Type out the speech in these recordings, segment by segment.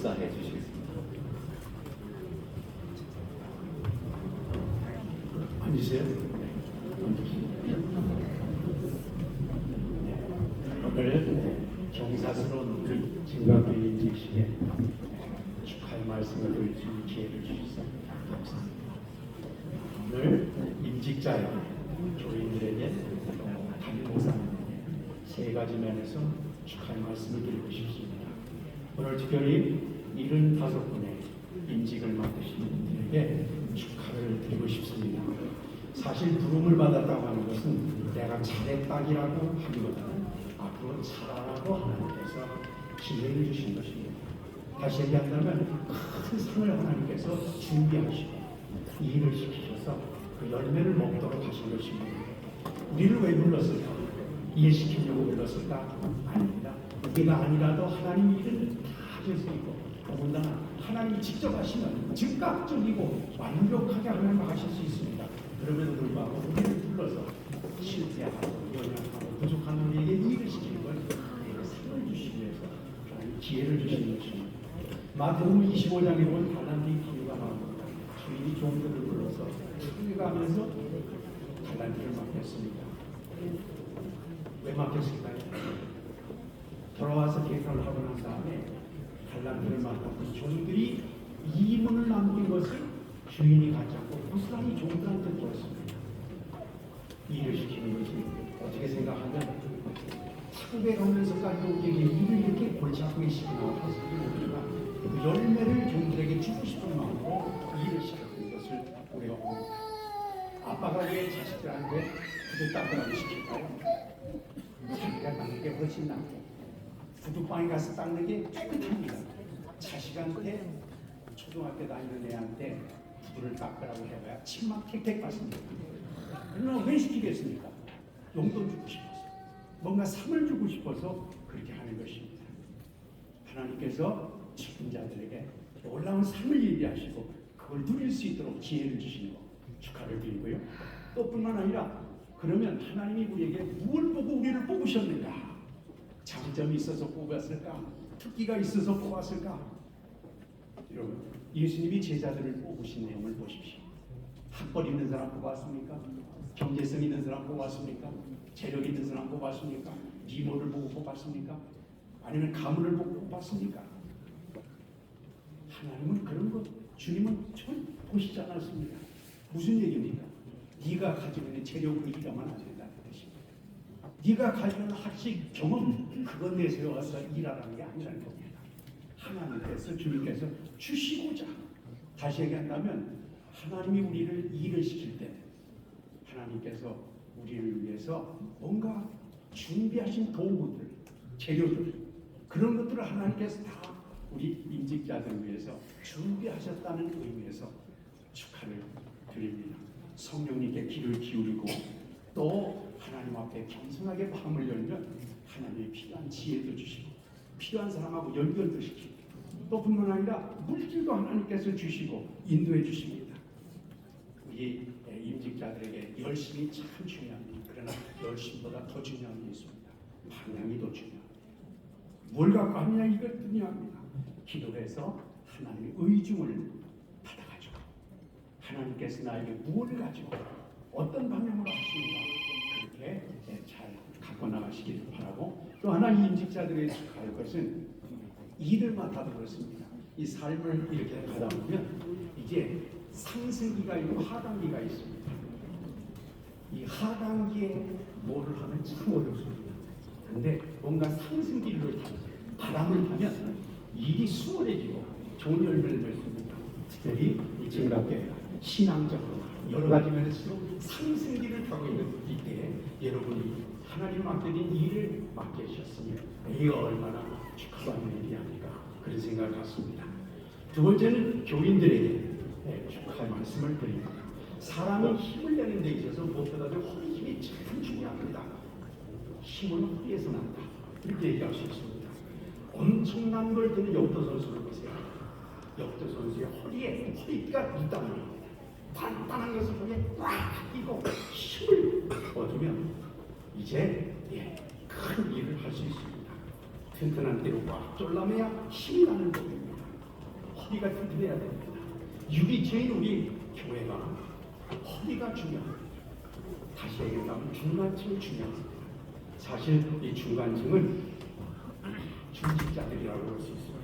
묵사해 주시겠습니다. 앉으세요. 오늘 경사스러운 우리 증거교회 인식시에 축하의 말씀을 드릴 수 있는 기회를 주셔서 감사합니다. 오늘 임직자의 교인들에게 담임 목사님에게 세 가지 면에서 축하의 말씀을 드리고 싶습니다. 오늘 특별히 75분의 임직을 맡으신 분들에게 축하를 드리고 싶습니다. 사실 부름을 받았다고 하는 것은 내가 잘했다기라고 하기보다는 앞으로 잘하라고 하나님께서 기회를 주신 것입니다. 다시 얘기한다면 큰 상을 하나님께서 준비하시고 일을 시키셔서 그 열매를 먹도록 하신 것입니다. 우리를 왜 불렀을까? 일시키려고 불렀을까? 아닙니다. 우리가 아니라도 하나님 일은 다 하실 수 있고 더군다나 하나님이 직접 하시면 즉각적이고 완벽하게 하나님 하실 수 있습니다. 그럼에도 불구하고 우리를 불러서 실패하고 연약하고 부족한 우리에게 일을 시키는 걸 우리에게 상을 주시기 위해서 하나님 기회를 주시는 것입니다. 마태복음 25장에 보면 달란트의 기회가 나옵니다. 주인이 종들을 불러서 가면서 달란트를 맡겼습니다. 왜 맡겼을까요? 계산을 하고 난 다음에 달란트를 맡았던 종들이 이문을 남긴 것을 주인이 가져고 고스란히 종들한테 주었습니다. 일을 시키는 것이 어떻게 생각하면 한국에 가면서까지 우리에게 일을 이렇게 골치 아프게 시키나 우리가 그 열매를 종들에게 주고 싶은 마음으로 일을 시켰던 것을 우리가 봅니다. 아빠가 왜 자식들한테 구두 닦으라고 시킬까요? 자기가 닦는 게 훨씬 낫고 구두방에 가서 닦는 게 깨끗합니다. 자식한테 초등학교 다니는 애한테 구두를 닦으라고 해봐야 침막 택택 받습니다. 그러나 왜 시키겠습니까? 용돈 주고 싶어서 뭔가 상을 주고 싶어서 그렇게 하는 것입니다. 하나님께서 책임자들에게 놀라운 상을 예비하시고 그걸 누릴 수 있도록 기회를 주시는 것 축하를 드리고요. 또 뿐만 아니라 그러면 하나님이 우리에게 무엇을 보고 우리를 뽑으셨는가? 장점이 있어서 뽑았을까? 특기가 있어서 뽑았을까? 여러분, 예수님이 제자들을 뽑으신 내용을 보십시오. 학벌 있는 사람 뽑았습니까? 경제성 있는 사람 뽑았습니까? 재력 있는 사람 뽑았습니까? 미모를 보고 뽑았습니까? 아니면 가문을 보고 뽑았습니까? 하나님은 그런 것, 주님은 전 보시지 않았습니다. 무슨 얘기입니까? 네가 가지고 있는 재력으로 일하면. 네가 있는 학식, 경험, 그것 내세워서 일하라는 게 아니라는 겁니다. 하나님께서 주님께서 주시고자 다시 얘기한다면 하나님이 우리를 일을 시킬 때 하나님께서 우리를 위해서 뭔가 준비하신 도구들, 재료들 그런 것들을 하나님께서 다 우리 임직자들 위해서 준비하셨다는 의미에서 축하를 드립니다. 성령님께 귀를 기울이고 또 하나님 앞에 겸손하게 마음을 열면 하나님이 필요한 지혜도 주시고 필요한 사람하고 연결도 시키고 또 뿐만 아니라 물질도 하나님께서 주시고 인도해 주십니다. 우리 임직자들에게 열심이 참 중요합니다. 그러나 열심보다 더 중요한 게 있습니다. 방향이 더 중요합니다. 뭘 갖고 하느냐 이것 중요합니다. 기도해서 하나님의 의중을 받아가지고 하나님께서 나에게 무엇을 가지고 어떤 방향으로 하 그렇게 잘 갖고 나가시기를 바라고 또 하나 이 임직자들의 축하할 것은 일을 맡아도 그렇습니다. 이 삶을 이렇게 가다 보면 이게 상승기가 있고 하강기가 있습니다. 이 하강기에 뭐를 하면 참 어렵습니다. 근데 뭔가 상승기를 바람을 타면 일이 수월해지고 좋은 열매를 맺습니다. 특별히 이 증가교회가 신앙적으로 여러 가지 면에서 상승기를 타고 있는 이때에 여러분이 하나님 맡겨진 일을 맡겨주셨으니 이가 얼마나 축하받는 일이 아닐까 그런 생각을 갖습니다. 두 번째는 교인들에게 네, 축하의 말씀을 드립니다. 사람이 힘을 내는 데 있어서 무엇보다도 허리 힘이 참 중요합니다. 힘은 허리에서 난다. 이렇게 얘기할 수 있습니다. 엄청난 걸 드는 역도 선수를 보세요. 역도 선수의 허리에 있단 말입니다. 단단한 것을 거기에 꽉 끼고 힘을 얻으면 이제 예, 큰 일을 할 수 있습니다. 튼튼한 띠로 꽉 졸라매야 힘이 나는 법입니다. 허리가 튼튼해야 됩니다. 유기체인 우리 교회가 허리가 중요합니다. 다시 얘기하면 중간층이 중요합니다. 사실 이 중간층은 중직자들이라고 볼 수 있습니다.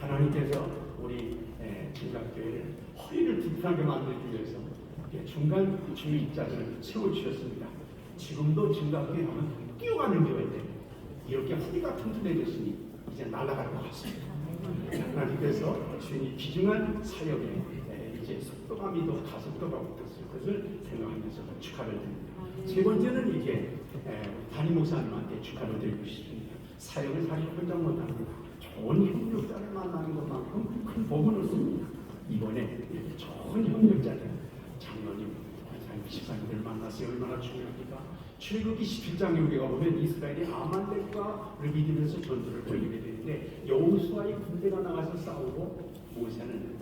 하나님께서 우리 에, 진각교회를 허리를 튼튼하게 만들기 위해서 중간 중직자들을 세워주셨습니다. 지금도 진각교회 하면 뛰어가는 교회인데 이렇게 허리가 튼튼해졌으니 이제 날아갈 것 같습니다. 하나님께서 주님이 기증한 사역에 에, 이제 속도감이 더 가속도가 붙었을 것을 생각하면서 축하를 드립니다. 세 번째는 이제 에, 담임 목사님한테 축하를 드리고 싶습니다. 사역을 사실 혼자 못합니다. 좋은 협력자를 만나는 것만큼 큰 복은 없습니다. 이번에 이렇게 좋은 협력자들, 장로님, 권사님, 집사님들 만났어요. 얼마나 중요합니까? 출애굽기 17장에 우리가 보면 이스라엘이 아말렉과를 믿으면서 전투를 벌이게 되는데 여호수아의 군대가 나가서 싸우고 모세는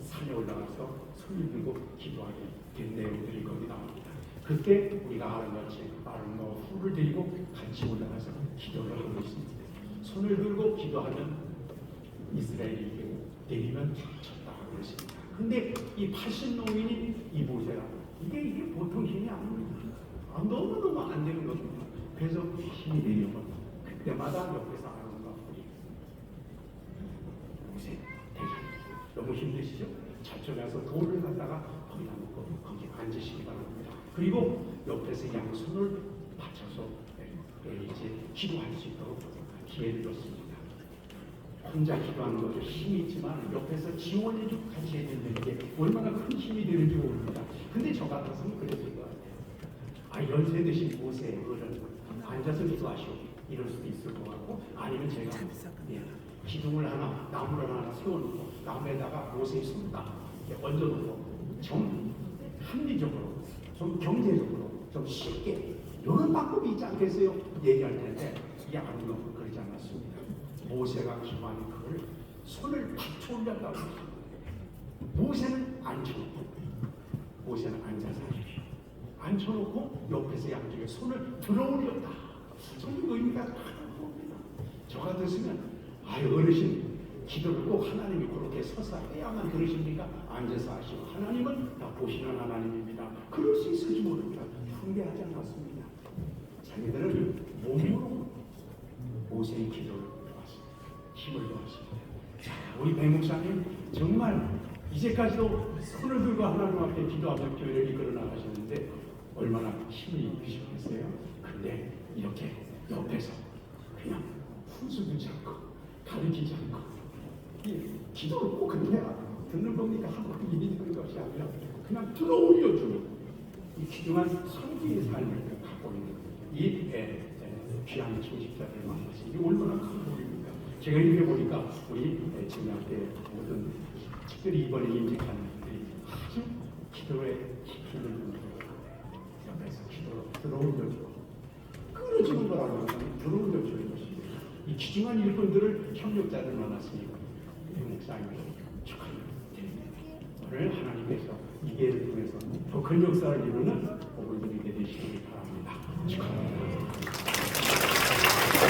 산에 올라가서 손을 들고 기도하게 된 내용들이 거기 나옵니다. 그때 우리가 아름같이 아름다운 풀을 들고 같이 올라가서 기도를 하고 있습니다. 손을 들고 기도하면 이스라엘이 내리면 쳤다 그랬습니다. 근데 이 80노인이 이 모세가 이게 이게 보통 힘이 아닙니다. 아, 너무너무 안 되는 겁니다. 그래서 힘이 내려면 그때마다 옆에서 아론과 우리 모세 대장 너무 힘드시죠? 저쪽에서 돌을 갖다가 거기다 놓고 거기 앉으시기 바랍니다. 그리고 옆에서 양손을 받쳐서 예, 이제 기도할 수 있도록 기회를 줬습니다. 혼자 기도하는 것도 힘이 있지만 옆에서 지원해주고 같이 해주는 게 얼마나 큰 힘이 되는지 모릅니다. 근데 저 같았으면 그랬을 것 같아요. 아 연세 드신 모세 어른 앉아서 기도하시오 이럴 수도 있을 것 같고 아니면 제가 예, 기둥을 하나 나무를 하나 세워놓고 나무에다가 모세의 손딱 이렇게 얹어놓고 좀 합리적으로 좀 경제적으로 좀 쉽게 이런 방법이 있지 않겠어요? 얘기할 텐데 이 아름다운 그러지 않았습니다. 모세가 기도하는 그걸 손을 받쳐 올렸다고 합니다. 모세는 앉혀놓고 모세는 앉아서. 앉혀놓고 옆에서 양쪽에 손을 들어올렸다. 좀 의미가 다릅니다. 저 같았으면 아 어르신 기도를 꼭 하나님이 그렇게 서서 해야만 들으십니까? 앉아서 하시고 하나님은 다 보시는 하나님입니다. 그럴 수 있을지 모릅니다. 훈계하지 않았습니다. 자기들은 몸으로 모세의 기도를 도왔습니다. 힘을 도왔습니다. 자, 우리 배 목사님 정말 이제까지도 손을 들고 하나님 앞에 기도하며 교회를 이끌어 나가셨는데 얼마나 힘이 있으셨겠어요? 근데 이렇게 옆에서 그냥 훈수두지 않고 가르치지 않고 이 기도를 꼭 돼요. 듣는 겁니까? 하고 일이 되는 것이 아니라 그냥 들어 올려주는 이 귀중한 성기의 삶을 갖고 있는 이 귀한 중직자들 만나서 이게 얼마나 큰 복입니까? 제가 이렇게 보니까 우리 지금때 모든 특별히 이번에 임직한 분들이 아주 기도에 있는 분들 옆에서 기도로 들어올려주고 끊어지는 거라고 하면 들어올려주는 것입니다. 이 귀중한 일꾼들을 협력자를 만났으니까 이 목사님 축하합니다. 오늘 하나님께서 이 기회를 통해서 더 큰 역사를 이루는 복을 누리게 되시기 바랍니다. 축하합니다.